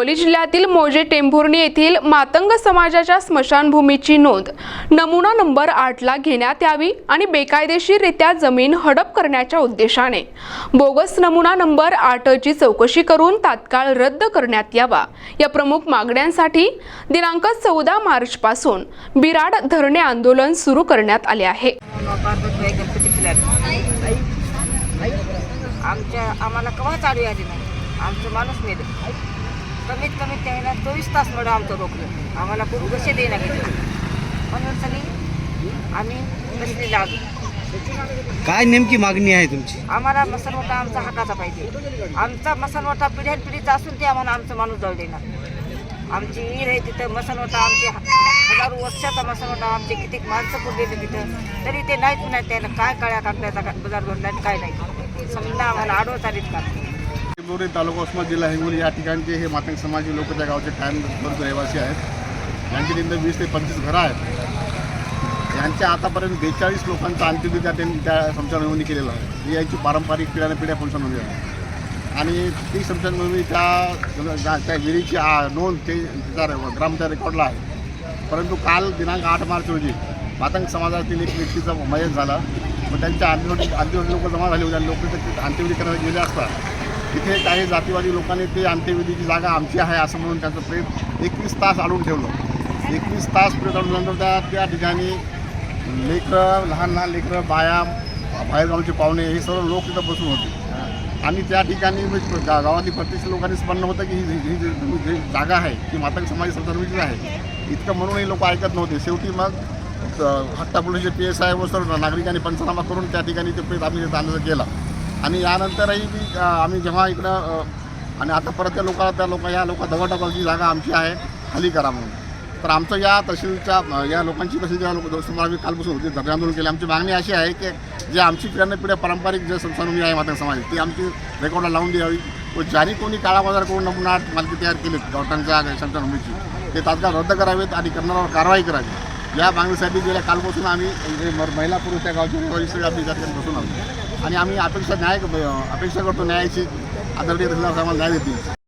हिंगोली जिल्ह्यातील मोजे टेंभुर्णी येथील मातंग समाजाच्या स्मशानभूमीची नोंद. नमुना नंबर आठला घेण्यात यावी आणि बेकायदेशीररित्या जमीन हडप करण्याच्या उद्देशाने. बोगस नमुना नंबर आठची चौकशी करून तात्काळ रद्द करण्यात यावा. या प्रमुख मागण्यांसाठी दिनांक चौदा मार्चपासून बिराड धरणे आंदोलन सुरू करण्यात आले आहे. आमच्या आम्हाला कवा चालू आली नाही? आमचं माणूस नेलं कमीत कमी त्याला चोवीस तास मॅडम आमचं रोखलं. आम्हाला करू कसे देणार गेले म्हणून सगळी आम्ही बसलेला आलो काय नेमकी मागणी आहे तुमची? आम्हाला मसनवटा आमचा हक्काचा पाहिजे. आमचा मसनवटा पिढ्यान पिढीचा असून ते आम्हाला आमचं माणूस जाऊ देणार. आमची विहीर आहे तिथं मसनवटा आमचे हजारो वर्षाचा मसनवटा आमचे किती माणसं पुरलेले तिथं तरी ते नाहीत म्हणत त्याला काय काळ्या कागदाचा का- बाजार भरला काय नाही. समजा आम्हाला आडवं चालीत का बोरे तालुका उस्मा जिल्हा हिंगोली या ठिकाणचे हे मातंग समाजी लोक त्या गावचे कायमस्वरूप रहिवासी आहेत. यांची तिथं वीस ते पंचवीस घरं आहेत. यांच्या आतापर्यंत बेचाळीस लोकांचा अंत्यविधी त्या त्यांनी त्या स्मशानभूमी केलेला आहे. ही यांची पारंपरिक पिढ्याने पिढ्या स्मशानभूमी आहे. आणि ती स्मशानभूमी त्या त्या त्या विहिरीची नोंद ते रे- ग्रामच्या रेकॉर्डला आहे. परंतु काल दिनांक आठ मार्च रोजी मातंग समाजातील एक व्यक्तीचा मयत झाला. मग त्यांच्या अंत्यविधी अंत्यविधी लोक जमा झाले होते आणि लोक अंत्यविधी करायला गेले असतात तिथे काही जातीवादी लोकांनी ते अंत्यविधीची जागा आमची आहे असं म्हणून त्यांचं प्रेत एकवीस तास आणून ठेवलं. एकवीस तास प्रेत अडवल्यानंतर त्या त्या ठिकाणी लेकरं लहान लहान लेकरं बाया बाहेरगावचे पाहुणे हे सर्व लोक तिथं बसून होते. आणि त्या ठिकाणी म्हणजे गा- गावातील प्रत्यक्ष लोकांनी स्पन्न होतं की ही जी जागा आहे ती मातंग समाज संदर्भाचीच आहे. इतकं म्हणूनही लोक ऐकत नव्हते. शेवटी मग अ, हट्टा पोलीसचे पी एस आय व सर्व नागरिकांनी पंचनामा करून त्या ठिकाणी ते प्रेत आम्ही आणलं केला. आणि यानंतरही मी आम्ही जेव्हा इकडं आणि आता परत त्या लोकांना त्या लोक या लोक दगड जागा आमची आहे खाली करा म्हणून. तर आमचं या तहसीलच्या या लोकांची तहसीलच्या लोक समोर आम्ही कालपासून होती धरणे आंदोलन केले. आमची मागणी अशी आहे की जे आमची पिढ्यानं पिढ्या पारंपरिक जे संस्थानभूमी आहे माता समाज ती आमची रेकॉर्डला लावून द्यावी. व ज्यांनी कोणी काळा बाजार करून नमुना मालकी तयार केलीत गवटांच्या संस्थानभूमीची ते तात्काळ रद्द करावेत आणि करणाऱ्यावर कारवाई करावी. या मागणीसाठी गेल्या कालपासून आम्ही म- महिला पुरुष त्या गावच्या सगळे आम्ही त्या बसून आहोत. आणि आम्ही अपेक्षा न्याय अपेक्षा करतो न्यायाची आदरणीय आम्हाला न्याय देतील.